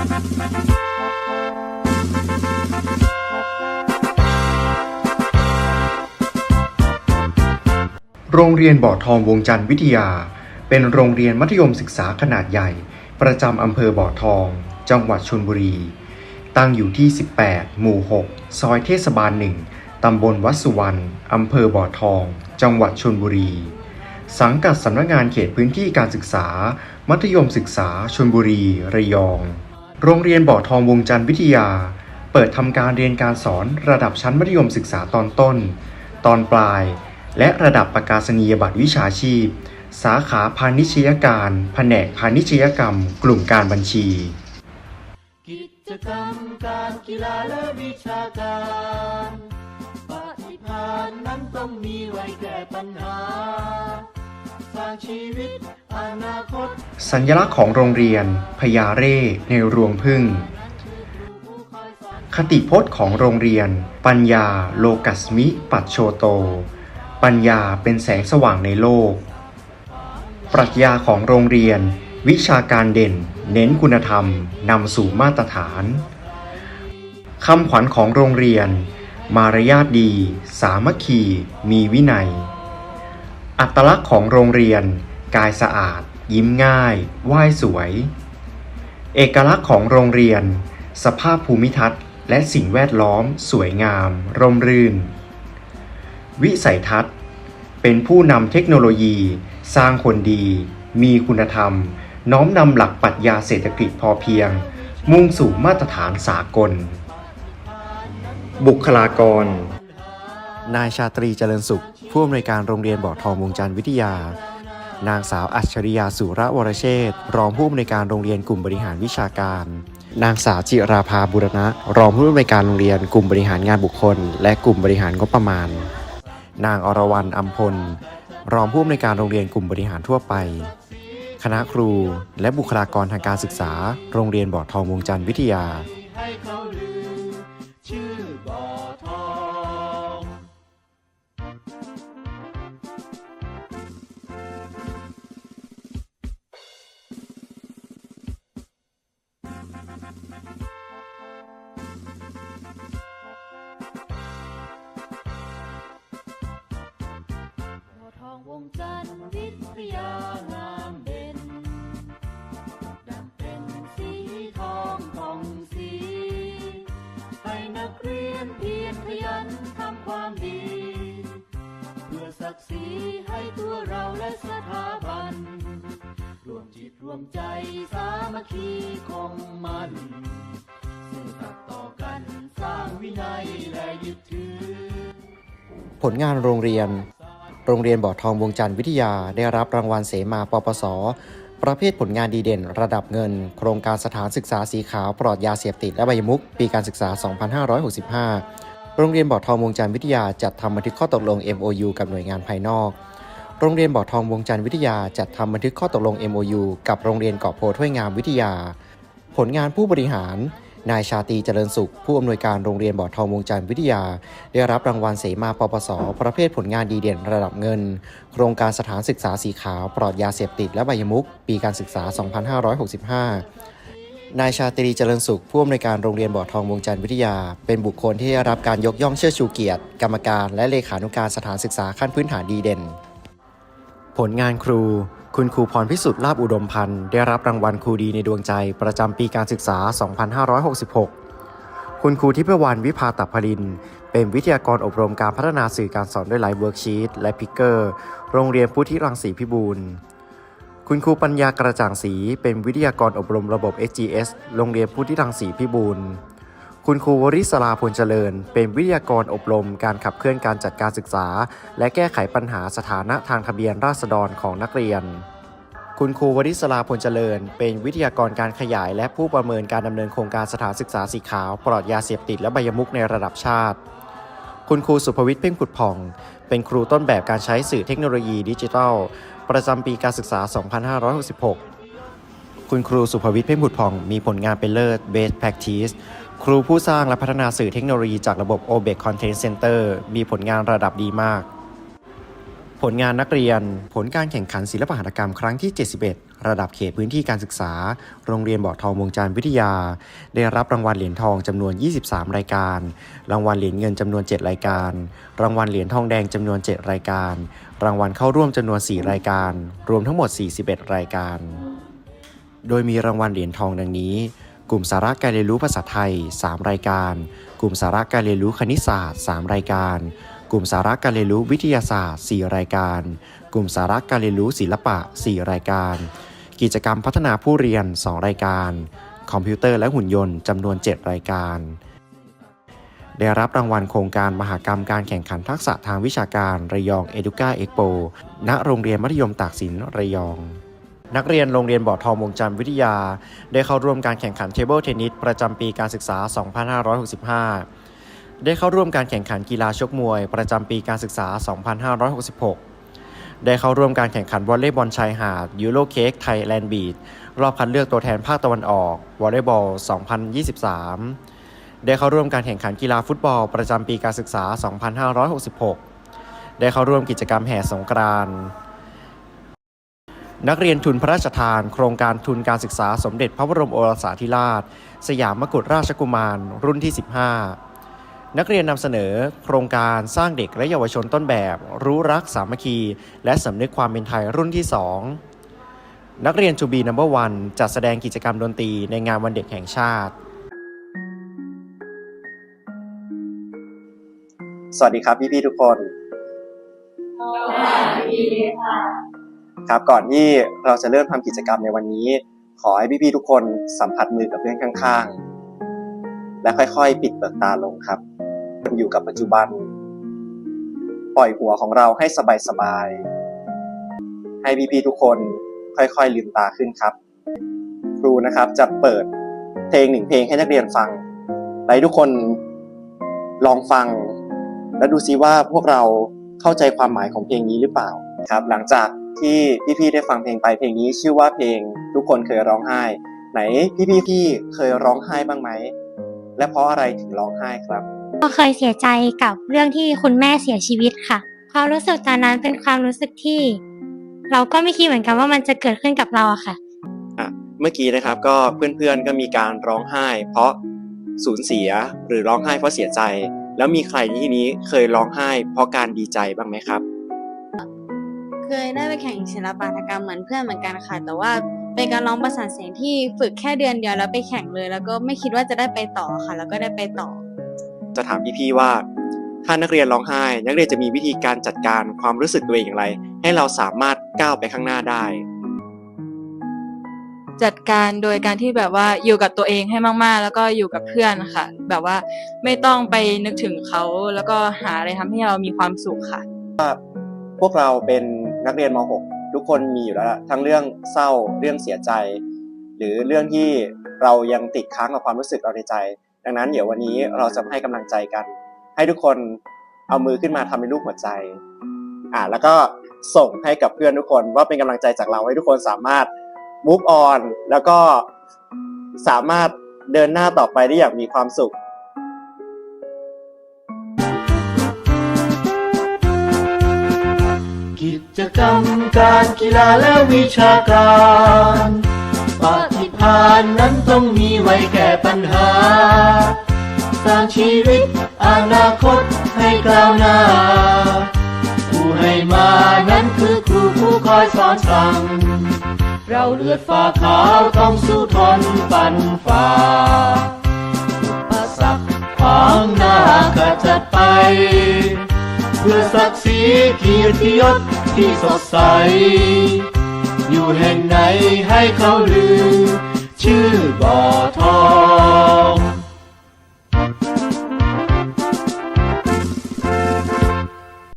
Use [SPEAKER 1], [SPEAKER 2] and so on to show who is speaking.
[SPEAKER 1] โรงเรียนบ่อทองวงจันทร์วิทยา เป็นโรงเรียนมัธยมศึกษาขนาดใหญ่ ประจำอำเภอบ่อทอง จังหวัดชลบุรี ตั้งอยู่ที่ 18 หมู่ 6 ซอยเทศบาล1ตำบลวัดสุวรรณอำเภอบ่อทอง จังหวัดชลบุรี สังกัดสำนักงานเขตพื้นที่การศึกษา มัธยมศึกษาชลบุรี ระยอง โรงเรียนบ่อทองวงจันทร์วิทยา เปิดทำการเรียนการสอนระดับชั้นมัธยมศึกษาตอนต้น ตอนปลาย และระดับประกาศนียบัตรวิชาชีพ สาขาพาณิชยการ แผนกพาณิชยกรรม กลุ่มการบัญชี
[SPEAKER 2] กิจกรรมการกีฬาและวิชาการปฏิภาณนั้นต้องมีไว้แก้ปัญหาสร้างชีวิต
[SPEAKER 1] สัญลักษณ์ของโรงเรียนพญาเร่ในรวงพึ่ง คติพจน์ของโรงเรียน ปัญญาโลกัสมิปัจโชโต ปัญญาเป็นแสงสว่างในโลก ปรัชญาของโรงเรียน วิชาการเด่น เน้นคุณธรรมนำสู่มาตรฐานคำขวัญของโรงเรียน มารยาทดี สามัคคี มีวินัย อัตลักษณ์ของโรงเรียน กายสะอาด ยิ้มง่าย ไหว้สวย เอกลักษณ์ของโรงเรียน สภาพภูมิทัศน์ และสิ่งแวดล้อม สวยงาม ร่มรื่น วิสัยทัศน์ เป็นผู้นำเทคโนโลยี สร้างคนดี มีคุณธรรม น้อมนำหลักปรัชญาเศรษฐกิจพอเพียง มุ่งสู่มาตรฐานสากล บุคลากรนายชาตรีเจริญสุข ผู้อำนวยการโรงเรียนบ่อทองวงจันทร์วิทยา นางสาวอัจฉริยาสุระวรเชษรองผู้อำนวยการโรงเรียนกลุ่มบริหารวิชาการ นางสาวจิราภาบุรณะ รองผู้อำนวยการโรงเรียนกลุ่มบริหารงานบุคคล และกลุ่มบริหารงบประมาณ นางอรวรรณอัมพล รองผู้อำนวยการโรงเรียนกลุ่มบริหารทั่วไป คณะครู และบุคลากรทางการศึกษา โรงเรียนบ่อทองวงจันทร์วิทยา
[SPEAKER 2] ง
[SPEAKER 3] จันทร์วิทยางามเด่น ดังเป็นสีทองทองสี
[SPEAKER 2] ให้นักเรียนเพียรขยันทำความดี เพื่อศักดิ์ศรีให้ตัวเราและสถาบัน รวมจิตรวมใจสามัคคีคงมันสื่อสัตย์ต่อกันสร้างวินัยและยึดถือ
[SPEAKER 1] ผลงานโรงเรียน โรงเรียนบ่อทองวงจันทร์วิทยาได้รับรางวัลเสมาปปส ประเภทผลงานดีเด่น ระดับเงิน โครงการสถานศึกษาสีขาวปลอดยาเสพติดและใบยมุก ปีการศึกษา 2565 โรงเรียนบ่อทองวงจันทร์วิทยาจัดทำบันทึกข้อตกลง MOU กับหน่วยงานภายนอกโรงเรียนบ่อทองวงจันทร์วิทยาจัดทำบันทึกข้อตกลง MOU กับโรงเรียนเกาะโพถ้วยงามวิทยา ผลงานผู้บริหาร นายชาตรีเจริญสุข ผู้อำนวยการโรงเรียนบ่อทองวงจันทร์วิทยา ได้รับรางวัลเสมาปปส ประเภทผลงานดีเด่นระดับเงิน โครงการสถานศึกษาสีขาวปลอดยาเสพติดและใบยมุก ปีการศึกษา 2565นายชาตรีเจริญสุขผู้อำนวยการโรงเรียนบ่อทองวงจันทร์วิทยา เป็นบุคคลที่ได้รับการยกย่องเชิดชูเกียรติ กรรมการและเลขานุการสถานศึกษาขั้นพื้นฐานดีเด่น ผลงานครู คุณครูพรพิสุทธิ์ลาบอุดมพันธ์ได้รับรางวัลครูดีในดวงใจประจำปีการศึกษา 2566 คุณครูทิพวรรณวิภาตพลิน เป็นวิทยากรอบรมการพัฒนาสื่อการสอนด้วยไลฟ์เวิร์กชีตและพิกเกอร์ โรงเรียนพุทธิรังสีพิบูลคุณครูปัญญากระจ่างศรีเป็นวิทยากรอบรมระบบ SGS โรงเรียนพุทธิรังสีพิบูล คุณครูวริศราพลเจริญ เป็นวิทยากรอบรมการขับเคลื่อนการจัดการศึกษา และแก้ไขปัญหาสถานะทางทะเบียนราษฎรของนักเรียน คุณครูวริศราพลเจริญ เป็นวิทยากรการขยาย และผู้ประเมินการดำเนินโครงการสถานศึกษาสีขาว ปลอดยาเสพติดและใบยมุกในระดับชาติ คุณครูสุภวิทย์เพ่งผุดผ่อง เป็นครูต้นแบบการใช้สื่อเทคโนโลยีดิจิทัล ประจำปีการศึกษา 2566คุณครูสุภวิทย์เพ่งผุดผ่องมีผลงานเป็นเลิศ Best Practice ครูผู้สร้างและพัฒนาสื่อเทคโนโลยีจากระบบ OBEC Content Center มีผลงานระดับดีมาก ผลงานนักเรียน ผลการแข่งขันศิลปหัตถกรรมครั้งที่ 71 ระดับเขตพื้นที่การศึกษา โรงเรียนบ่อทองวงจานวิทยา ได้รับรางวัลเหรียญทองจำนวน 23 รายการ รางวัลเหรียญเงินจำนวน 7 รายการ รางวัลเหรียญทองแดงจำนวน 7 รายการ รางวัลเข้าร่วมจำนวน 4 รายการ รวมทั้งหมด 41 รายการ โดยมีรางวัลเหรียญทองดังนี้ กลุ่มสาระการเรียนรู้ภาษาไทย 3 รายการ กลุ่มสาระการเรียนรู้คณิตศาสตร์ 3 รายการ กลุ่มสาระการเรียนรู้วิทยาศาสตร์ 4 รายการ กลุ่มสาระการเรียนรู้ศิลปะ 4 รายการ กิจกรรมพัฒนาผู้เรียน 2 รายการ คอมพิวเตอร์และหุ่นยนต์จำนวน 7 รายการ ได้รับรางวัลโครงการมหกรรมการแข่งขันทักษะทางวิชาการระยองเอดูกาเอ็กโปณโรงเรียนมัธยมตากสินระยอง นักเรียนโรงเรียนบ่อทองวงจันทร์วิทยา ได้เข้าร่วมการแข่งขันเทเบิลเทนนิสประจำปีการศึกษา 2565 ได้เข้าร่วมการแข่งขันกีฬาชกมวย ประจำปีการศึกษา 2566 ได้เข้าร่วมการแข่งขันวอลเลย์บอลชายหาดยูโรเค้กไทยแลนด์บีดรอบคัดเลือกตัวแทนภาคตะวันออกวอลเลย์บอล 2023 ได้เข้าร่วมการแข่งขันกีฬาฟุตบอล ประจำปีการศึกษา 2566 ได้เข้าร่วมกิจกรรมแห่สงกรานต์ นักเรียนทุนพระราชทาน โครงการทุนการศึกษาสมเด็จพระบรมโอรสาธิราช สยามมกุฎราชกุมาร รุ่นที่ 15 นักเรียนนำเสนอ โครงการสร้างเด็กและเยาวชนต้นแบบ รู้รักสามัคคี และสำนึกความเป็นไทยรุ่นที่ 2 นักเรียนจูบีนัมเบอร์วันจัดแสดงกิจกรรมดนตรีในงานวันเด็กแห่งชาติ สวัสดีครับพี่ๆทุกคนค ครับก่อนที่เราจะเริ่มทำกิจกรรมในวันนี้ ขอให้พี่ๆทุกคนสัมผัสมือกับเพื่อนข้างๆ และค่อยๆ ปิดเปลือกตาลงครับอยู่กับปัจจุบัน ปล่อยหัวของเราให้สบายๆให้พี่ๆทุกคนค่อยๆลืมตาขึ้นครับ ครูนะครับจะเปิดเพลงหนึ่งเพลงให้นักเรียนฟังให้ทุกคนลองฟัง แล้วดูซิว่าพวกเราเข้าใจความหมายของเพลงนี้หรือเปล่าครับ หลังจาก ที่พี่ๆได้ฟังเพลงไปเพลงนี้ชื่อว่าเพลงทุกคนเคยร้องไห้ ไหนพี่ๆพี่เคยร้องไห้บ้างไหมและเพราะอะไรถึงร้องไห้ครับ
[SPEAKER 4] ก็เคยเสียใจกับเรื่องที่คุณแม่เสียชีวิตค่ะ ความรู้สึกตอนนั้นเป็นความรู้สึกที่ เราก็ไม่คิดเหมือนกันว่ามันจะเกิดขึ้นกับเราอะค่ะ
[SPEAKER 1] อะเมื่อกี้นะครับก็เพื่อนๆก็มีการร้องไห้ เพราะสูญเสียหรือร้องไห้เพราะเสียใจ แล้วมีใครในที่นี้เคยร้องไห้ เพราะการดีใจบ้างไหมครับ
[SPEAKER 3] เคยได้ไปแข่งศิลปหัตถกรรมเหมือนเพื่อนเหมือนกันค่ะ แต่ว่าเป็นการร้องประสานเสียงที่ฝึกแค่เดือนเดียวแล้วไปแข่งเลย แล้วก็ไม่คิดว่าจะได้ไปต่อค่ะ แล้วก็ได้ไปต่อ
[SPEAKER 1] จะถามพี่ๆว่า ถ้านักเรียนร้องไห้ นักเรียนจะมีวิธีการจัดการความรู้สึกตัวเองอย่างไร ให้เราสามารถก้าวไปข้างหน้าได้
[SPEAKER 5] จัดการโดยการที่แบบว่าอยู่กับตัวเองให้มากๆ แล้วก็อยู่กับเพื่อนค่ะ แบบว่าไม่ต้องไปนึกถึงเขาแล้วก็หาอะไรทำให้เรามีความสุขค่ะ
[SPEAKER 1] พวกเราเป็น นักเรียนม .6 ทุกคนมีอยู่แล้วทั้งเรื่องเศร้าเรื่องเสียใจ หรือเรื่องที่เรายังติดค้างกับความรู้สึกเราในใจ ดังนั้นเดี๋ยววันนี้เราจะให้กำลังใจกัน ให้ทุกคนเอามือขึ้นมาทำเป็นรูปหัวใจอ่าแล้วก็ส่งให้กับเพื่อนทุกคนว่าเป็นกำลังใจจากเราให้ทุกคนสามารถ move on แล้วก็สามารถเดินหน้าต่อไปได้อย่างมีความสุข
[SPEAKER 2] กรรมการกีฬาและวิชาการปฏิภาณนั้นต้องมีไว้แก้ปัญหา สร้างชีวิตอนาคตให้ก้าวหน้า ผู้ให้มานั้นคือครูผู้คอยสอนสั่ง เราเลือดฟ้าขาวต้องสู้ทนปันฝ่าอุปสรรคขวางหน้าขจัดไป เพื่อศักดิ์ศรีเกียรติยศ ที่สดใส อยู่แห่งไหนให้เขาลืม ชื่อบ่อทอง